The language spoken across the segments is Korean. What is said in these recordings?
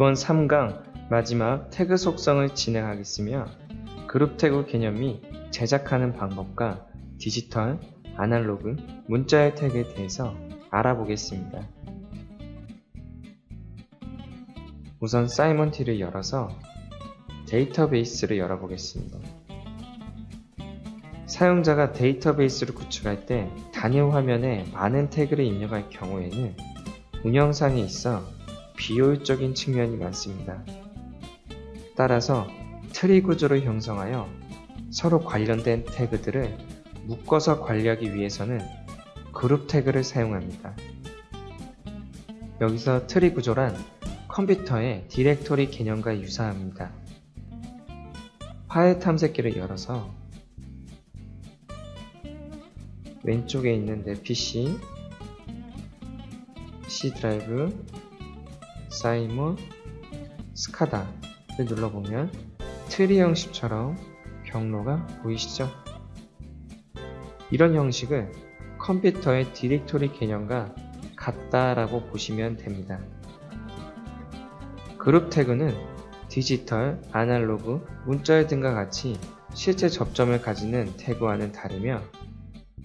이번 3강 마지막 태그 속성을 진행하겠으며 그룹 태그 개념이 제작하는 방법과 디지털, 아날로그, 문자의 태그에 대해서 알아보겠습니다. 우선 사이먼티를 열어서 데이터베이스를 열어보겠습니다. 사용자가 데이터베이스를 구축할 때 단일 화면에 많은 태그를 입력할 경우에는 운영상에 있어 비효율적인 측면이 많습니다. 따라서 트리 구조를 형성하여 서로 관련된 태그들을 묶어서 관리하기 위해서는 그룹 태그를 사용합니다. 여기서 트리 구조란 컴퓨터의 디렉토리 개념과 유사합니다. 파일 탐색기를 열어서 왼쪽에 있는 내 PC, C 드라이브, 사이먼, 스카다를 눌러보면 트리 형식처럼 경로가 보이시죠? 이런 형식을 컴퓨터의 디렉토리 개념과 같다라고 보시면 됩니다. 그룹 태그는 디지털, 아날로그, 문자열 등과 같이 실제 접점을 가지는 태그와는 다르며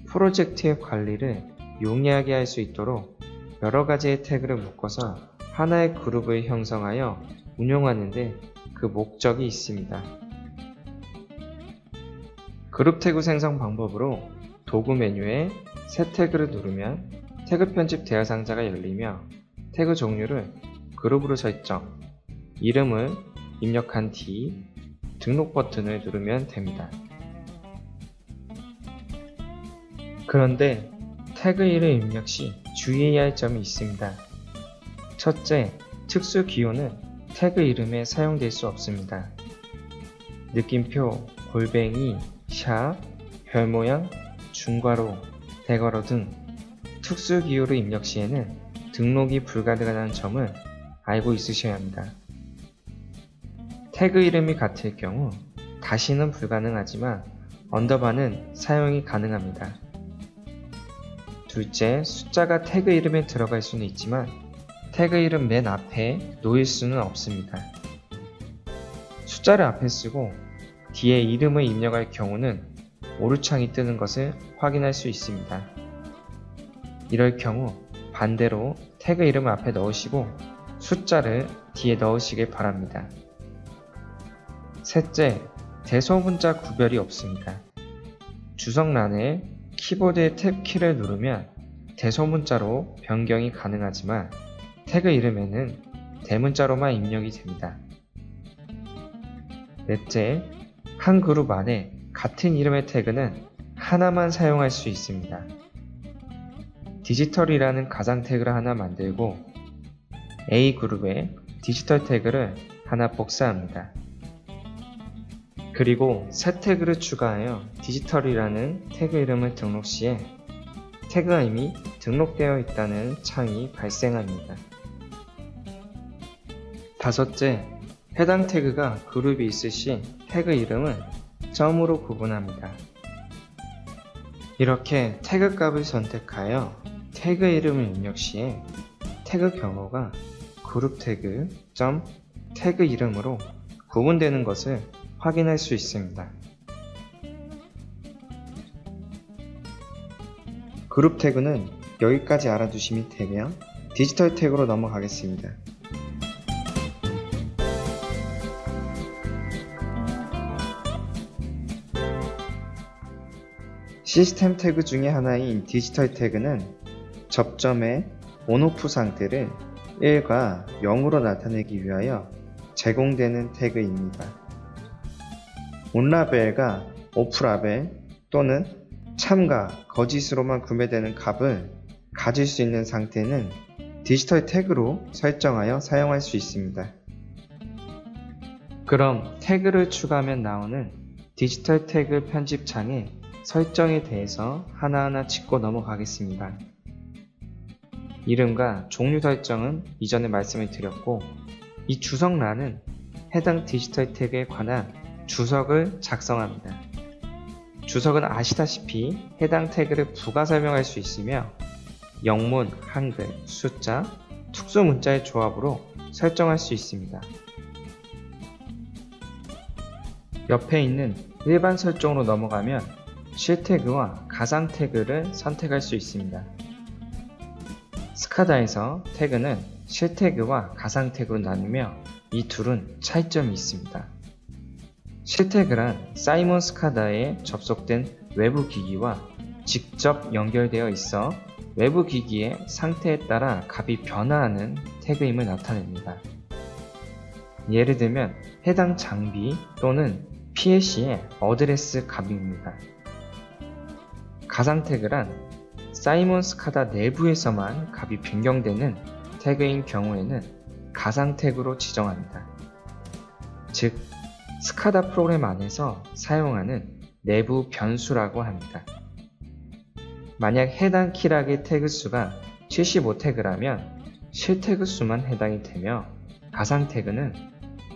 프로젝트의 관리를 용이하게 할 수 있도록 여러 가지의 태그를 묶어서 하나의 그룹을 형성하여 운용하는데 그 목적이 있습니다. 그룹 태그 생성 방법으로 도구 메뉴에 새 태그를 누르면 태그 편집 대화 상자가 열리며 태그 종류를 그룹으로 설정, 이름을 입력한 뒤 등록 버튼을 누르면 됩니다. 그런데 태그 이름 입력 시 주의해야 할 점이 있습니다. 첫째, 특수 기호는 태그 이름에 사용될 수 없습니다. 느낌표, 골뱅이, 샵, 별 모양, 중괄호, 대괄호 등 특수 기호를 입력 시에는 등록이 불가능하다는 점을 알고 있으셔야 합니다. 태그 이름이 같을 경우 다시는 불가능하지만 언더바는 사용이 가능합니다. 둘째, 숫자가 태그 이름에 들어갈 수는 있지만 태그 이름 맨 앞에 놓일 수는 없습니다. 숫자를 앞에 쓰고 뒤에 이름을 입력할 경우는 오류창이 뜨는 것을 확인할 수 있습니다. 이럴 경우 반대로 태그 이름을 앞에 넣으시고 숫자를 뒤에 넣으시길 바랍니다. 셋째, 대소문자 구별이 없습니다. 주석란에 키보드의 탭 키를 누르면 대소문자로 변경이 가능하지만 태그 이름에는 대문자로만 입력이 됩니다. 넷째, 한 그룹 안에 같은 이름의 태그는 하나만 사용할 수 있습니다. 디지털이라는 가상 태그를 하나 만들고 A 그룹에 디지털 태그를 하나 복사합니다. 그리고 새 태그를 추가하여 디지털이라는 태그 이름을 등록 시에 태그가 이미 등록되어 있다는 창이 발생합니다. 다섯째, 해당 태그가 그룹이 있을 시 태그 이름을 점으로 구분합니다. 이렇게 태그 값을 선택하여 태그 이름을 입력 시에 태그 경로가 그룹 태그 점 태그 이름으로 구분되는 것을 확인할 수 있습니다. 그룹 태그는 여기까지 알아두시면 되며 디지털 태그로 넘어가겠습니다. 시스템 태그 중에 하나인 디지털 태그는 접점의 온오프 상태를 1과 0으로 나타내기 위하여 제공되는 태그입니다. 온라벨과 오프라벨 또는 참가, 거짓으로만 구매되는 값을 가질 수 있는 상태는 디지털 태그로 설정하여 사용할 수 있습니다. 그럼 태그를 추가하면 나오는 디지털 태그 편집창에 설정에 대해서 하나하나 짚고 넘어가겠습니다. 이름과 종류 설정은 이전에 말씀을 드렸고 이 주석란은 해당 디지털 태그에 관한 주석을 작성합니다. 주석은 아시다시피 해당 태그를 부가 설명할 수 있으며 영문, 한글, 숫자, 특수 문자의 조합으로 설정할 수 있습니다. 옆에 있는 일반 설정으로 넘어가면 실 태그와 가상 태그를 선택할 수 있습니다. 스카다에서 태그는 실 태그와 가상 태그로 나누며 이 둘은 차이점이 있습니다. 실 태그란 사이먼 스카다에 접속된 외부 기기와 직접 연결되어 있어 외부 기기의 상태에 따라 값이 변화하는 태그임을 나타냅니다. 예를 들면 해당 장비 또는 PLC의 어드레스 값입니다. 가상 태그란 사이먼 스카다 내부에서만 값이 변경되는 태그인 경우에는 가상 태그로 지정합니다. 즉, 스카다 프로그램 안에서 사용하는 내부 변수라고 합니다. 만약 해당 키락의 태그 수가 75 태그라면 실 태그 수만 해당이 되며 가상 태그는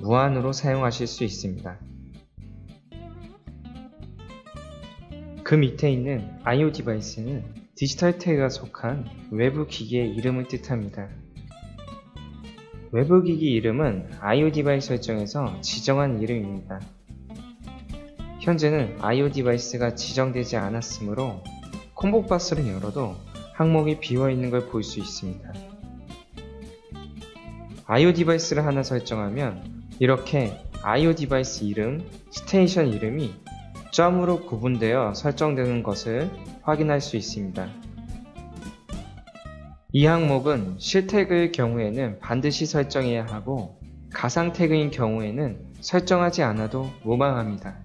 무한으로 사용하실 수 있습니다. 그 밑에 있는 IO 디바이스는 디지털 태그가 속한 외부 기기의 이름을 뜻합니다. 외부 기기 이름은 IO 디바이스 설정에서 지정한 이름입니다. 현재는 IO 디바이스가 지정되지 않았으므로 콤보 박스를 열어도 항목이 비어 있는 걸 볼 수 있습니다. IO 디바이스를 하나 설정하면 이렇게 IO 디바이스 이름, 스테이션 이름이 점으로 구분되어 설정되는 것을 확인할 수 있습니다. 이 항목은 실 태그의 경우에는 반드시 설정해야 하고 가상 태그인 경우에는 설정하지 않아도 무방합니다.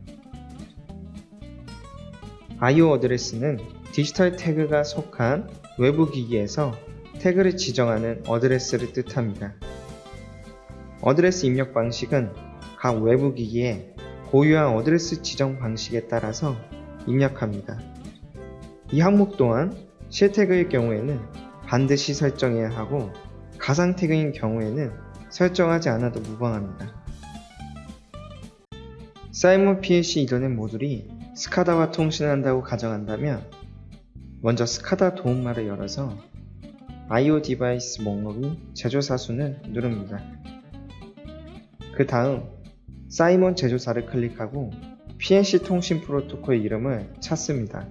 IO 어드레스는 디지털 태그가 속한 외부 기기에서 태그를 지정하는 어드레스를 뜻합니다. 어드레스 입력 방식은 각 외부 기기에 고유한 어드레스 지정 방식에 따라서 입력합니다. 이 항목 또한 실 태그의 경우에는 반드시 설정해야 하고 가상 태그인 경우에는 설정하지 않아도 무방합니다. 사이먼 PLC 이더넷 모듈이 스카다와 통신한다고 가정한다면 먼저 스카다 도움말을 열어서 IO 디바이스 목록이 제조사 순을 누릅니다. 그 다음 사이먼 제조사를 클릭하고 PNC 통신 프로토콜 이름을 찾습니다.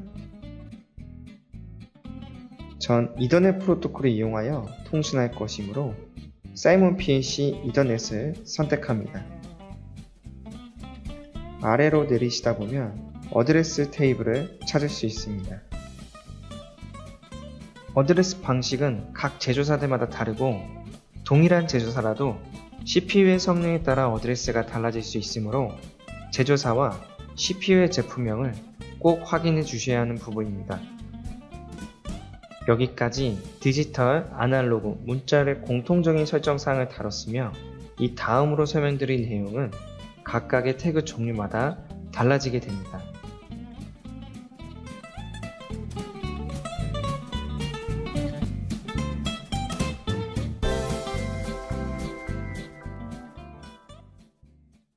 전 이더넷 프로토콜을 이용하여 통신할 것이므로 사이먼 PNC 이더넷을 선택합니다. 아래로 내리시다 보면 어드레스 테이블을 찾을 수 있습니다. 어드레스 방식은 각 제조사들마다 다르고 동일한 제조사라도 CPU의 성능에 따라 어드레스가 달라질 수 있으므로 제조사와 CPU의 제품명을 꼭 확인해 주셔야 하는 부분입니다. 여기까지 디지털, 아날로그, 문자의 공통적인 설정사항을 다뤘으며 이 다음으로 설명드릴 내용은 각각의 태그 종류마다 달라지게 됩니다.